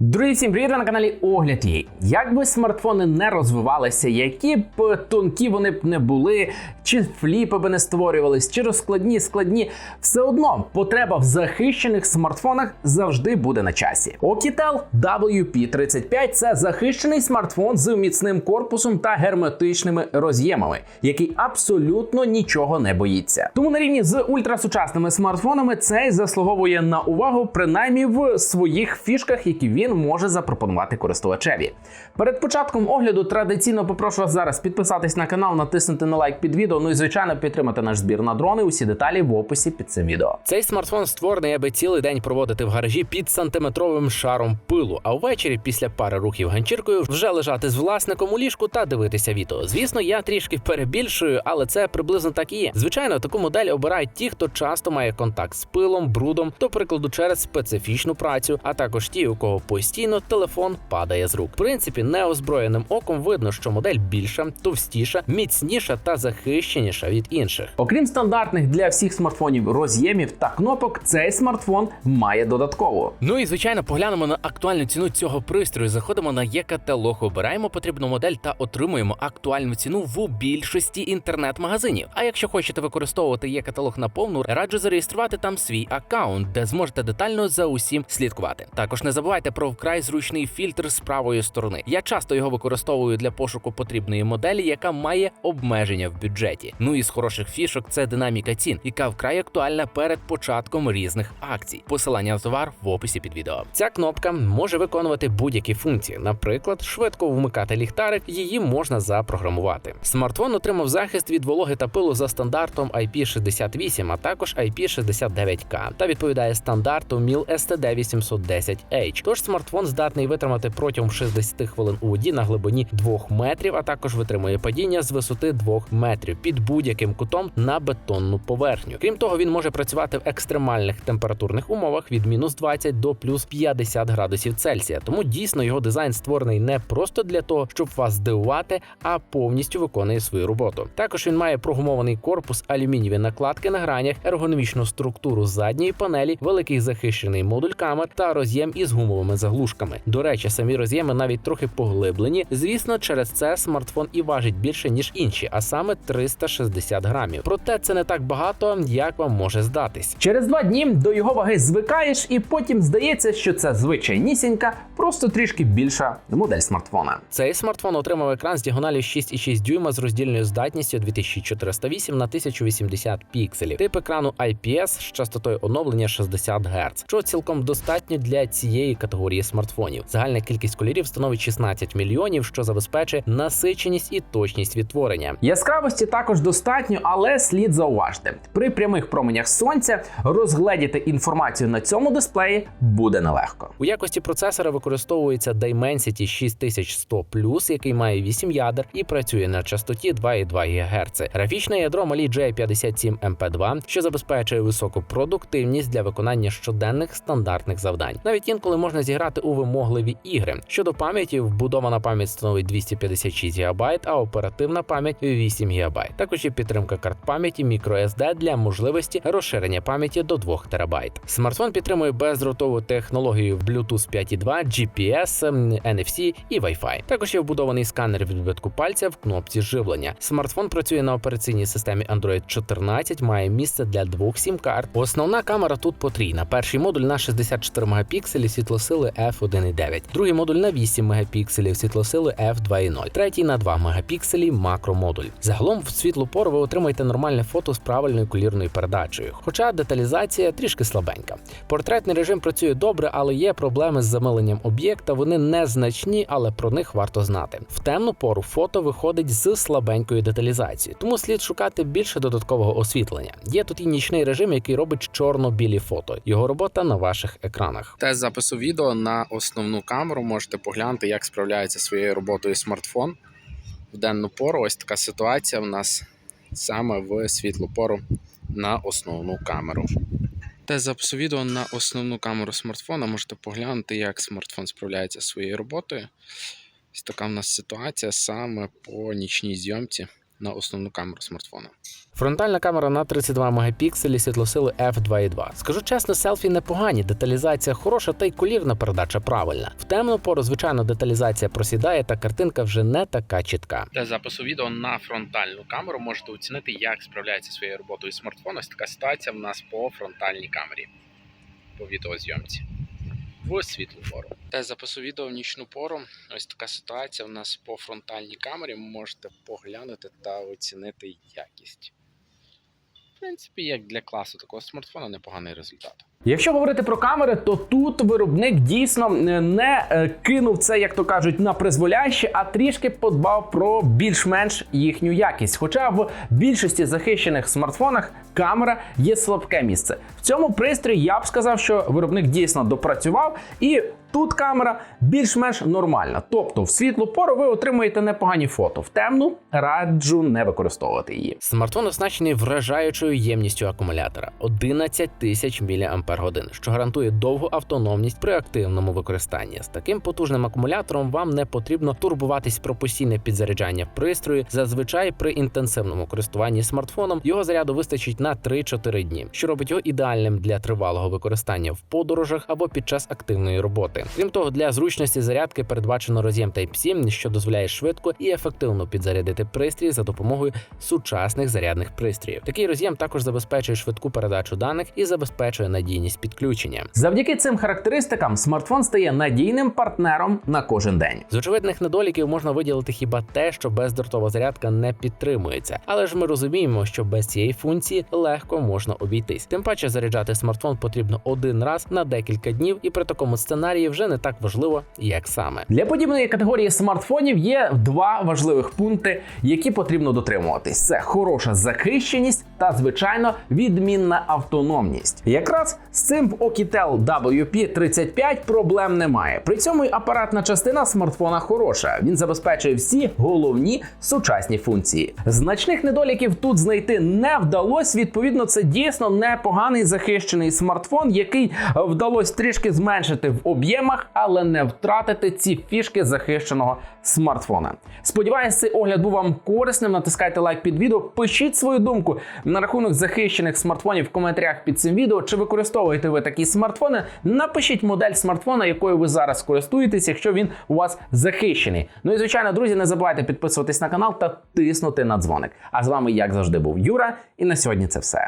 Друзі, всім привіт на каналі Огляд Їй. Як би смартфони не розвивалися, які б тонкі вони б не були, чи фліпи би не створювались, чи розкладні, складні, все одно потреба в захищених смартфонах завжди буде на часі. Oukitel WP35 – це захищений смартфон з міцним корпусом та герметичними роз'ємами, який абсолютно нічого не боїться. Тому на рівні з ультрасучасними смартфонами цей заслуговує на увагу, принаймні в своїх фішках, які він може запропонувати користувачеві. Перед початком огляду традиційно попрошу вас зараз підписатись на канал, натиснути на лайк під відео. Ну і звичайно підтримати наш збір на дрони. Усі деталі в описі під цим відео. Цей смартфон створений, аби цілий день проводити в гаражі під сантиметровим шаром пилу, а ввечері після пари рухів ганчіркою вже лежати з власником у ліжку та дивитися відео. Звісно, я трішки перебільшую, але це приблизно так і є. Звичайно, таку модель обирають ті, хто часто має контакт з пилом, брудом, до прикладу, через специфічну працю, а також ті, у кого постійно телефон падає з рук. В принципі, неозброєним оком видно, що модель більша, товстіша, міцніша та захищеніша від інших. Окрім стандартних для всіх смартфонів роз'ємів та кнопок, цей смартфон має додатково. Ну і звичайно, поглянемо на актуальну ціну цього пристрою. Заходимо на є-каталог, обираємо потрібну модель та отримуємо актуальну ціну в більшості інтернет-магазинів. А якщо хочете використовувати є-каталог на повну, раджу зареєструвати там свій аккаунт, де зможете детально за усім слідкувати. Також не забувайте про вкрай зручний фільтр з правої сторони. Я часто його використовую для пошуку потрібної моделі, яка має обмеження в бюджеті. Ну і з хороших фішок це динаміка цін, яка вкрай актуальна перед початком різних акцій. Посилання на товар в описі під відео. Ця кнопка може виконувати будь-які функції, наприклад, швидко вмикати ліхтарик, її можна запрограмувати. Смартфон отримав захист від вологи та пилу за стандартом IP68, а також IP69K та відповідає стандарту MIL STD810H. Тож смартфон здатний витримати протягом 60 хвилин у воді на глибині 2 метрів, а також витримує падіння з висоти 2 метрів під будь-яким кутом на бетонну поверхню. Крім того, він може працювати в екстремальних температурних умовах від мінус 20 до плюс 50 градусів Цельсія. Тому дійсно його дизайн створений не просто для того, щоб вас здивувати, а повністю виконує свою роботу. Також він має прогумований корпус, алюмінієві накладки на гранях, ергономічну структуру задньої панелі, великий захищений модуль камер та роз'єм із гумовими заглушками. До речі, самі роз'єми навіть трохи поглиблені. Звісно, через це смартфон і важить більше ніж інші, а саме 360 грамів. Проте це не так багато, як вам може здатись. Через два дні до його ваги звикаєш, і потім здається, що це звичайнісінька, просто трішки більша модель смартфона. Цей смартфон отримав екран з діагоналю 6,6 дюйма з роздільною здатністю 2408 на 1080 пікселів. Тип екрану IPS з частотою оновлення 60 Гц, що цілком достатньо для цієї категорії смартфонів. Загальна кількість кольорів становить 16 мільйонів, що забезпечує насиченість і точність відтворення. Яскравості також достатньо, але слід зауважити, при прямих променях сонця розгледіти інформацію на цьому дисплеї буде нелегко. У якості процесора використовується Dimensity 6100 який має 8 ядер і працює на частоті 2,2 ГГц. Графічне ядро Mali J57 MP2, що забезпечує високу продуктивність для виконання щоденних стандартних завдань. Навіть інколи можна зіграти у вимогливі ігри. Щодо пам'яті, вбудована пам'ять становить 256 ГБ, а оперативна пам'ять 8 ГБ. Також є підтримка карт пам'яті microSD для можливості розширення пам'яті до 2 ТБ. Смартфон підтримує бездротову технологію Bluetooth 5.2, GPS, NFC і Wi-Fi. Також є вбудований сканер відбитку пальця в кнопці живлення. Смартфон працює на операційній системі Android 14, має місце для двох сім-карт. Основна камера тут потрійна. Перший модуль на 64 мегапікселі світлосили f1.9, другий модуль на 8 мегапікселів світлосили f2.0, третій на 2 мегапікселі макромодуль. Загалом в світлу пору ви отримаєте нормальне фото з правильною колірною передачею, хоча деталізація трішки слабенька. Портретний режим працює добре, але є проблеми з замиленням об'єкта. Вони незначні, але про них варто знати. В темну пору фото виходить з слабенькою деталізацією, тому слід шукати більше додаткового освітлення. Є тут і нічний режим, який робить чорно-білі фото. Його робота на ваших екранах. Тест запису відео на основну камеру можете поглянути, як справляється своєю роботою смартфон в денну пору. Ось така ситуація в нас саме в світлу пору на основну камеру. Тест запису відео на основну камеру смартфона можете поглянути, як смартфон справляється своєю роботою. Ось така в нас ситуація саме по нічній зйомці на основну камеру смартфона. Фронтальна камера на 32 мегапікселі світлосили f2.2. Скажу чесно, селфі непогані, деталізація хороша та й колірна передача правильна. В темну пору, звичайно, деталізація просідає, та картинка вже не така чітка. Для запису відео на фронтальну камеру можете оцінити, як справляється своєю роботою смартфон. Ось така ситуація в нас по фронтальній камері по відеозйомці в світлу пору. те запису відео в нічну пору. Ось така ситуація у нас по фронтальній камері. Можете поглянути та оцінити якість. Принципі, як для класу такого смартфона, непоганий результат. Якщо говорити про камери, то тут виробник дійсно е, не е, кинув це, як то кажуть, на призволяще, а трішки подбав про більш-менш їхню якість. Хоча в більшості захищених смартфонах камера є слабке місце. В цьому пристрої я б сказав, що виробник дійсно допрацював і. Тут камера більш-менш нормальна, тобто в світлу пору ви отримуєте непогані фото. В темну раджу не використовувати її. Смартфон оснащений вражаючою ємністю акумулятора 11 тисяч мАч, що гарантує довгу автономність при активному використанні. З таким потужним акумулятором вам не потрібно турбуватись про постійне підзаряджання пристрою. Зазвичай при інтенсивному користуванні смартфоном його заряду вистачить на 3-4 дні, що робить його ідеальним для тривалого використання в подорожах або під час активної роботи. Крім того, для зручності зарядки передбачено роз'єм Type-C, що дозволяє швидко і ефективно підзарядити пристрій за допомогою сучасних зарядних пристроїв. Такий роз'єм також забезпечує швидку передачу даних і забезпечує надійність підключення. Завдяки цим характеристикам смартфон стає надійним партнером на кожен день. З очевидних недоліків можна виділити хіба те, що бездротова зарядка не підтримується, але ж ми розуміємо, що без цієї функції легко можна обійтись. Тим паче заряджати смартфон потрібно один раз на декілька днів, і при такому сценарії вже не так важливо, як саме. Для подібної категорії смартфонів є два важливих пункти, які потрібно дотримуватись: це хороша захищеність та, звичайно, відмінна автономність. Якраз з цим в Oukitel WP35 проблем немає. При цьому й апаратна частина смартфона хороша. Він забезпечує всі головні сучасні функції. Значних недоліків тут знайти не вдалося. Відповідно, це дійсно непоганий захищений смартфон, який вдалося трішки зменшити в об'ємах, але не втратити ці фішки захищеного смартфона. Сподіваюсь, цей огляд був вам корисним. Натискайте лайк під відео, пишіть свою думку на рахунок захищених смартфонів в коментарях під цим відео. Чи використовуєте ви такі смартфони? Напишіть модель смартфона, якою ви зараз користуєтесь, якщо він у вас захищений. Ну і звичайно, друзі, не забувайте підписуватись на канал та тиснути на дзвоник. А з вами, як завжди, був Юра, і на сьогодні це все.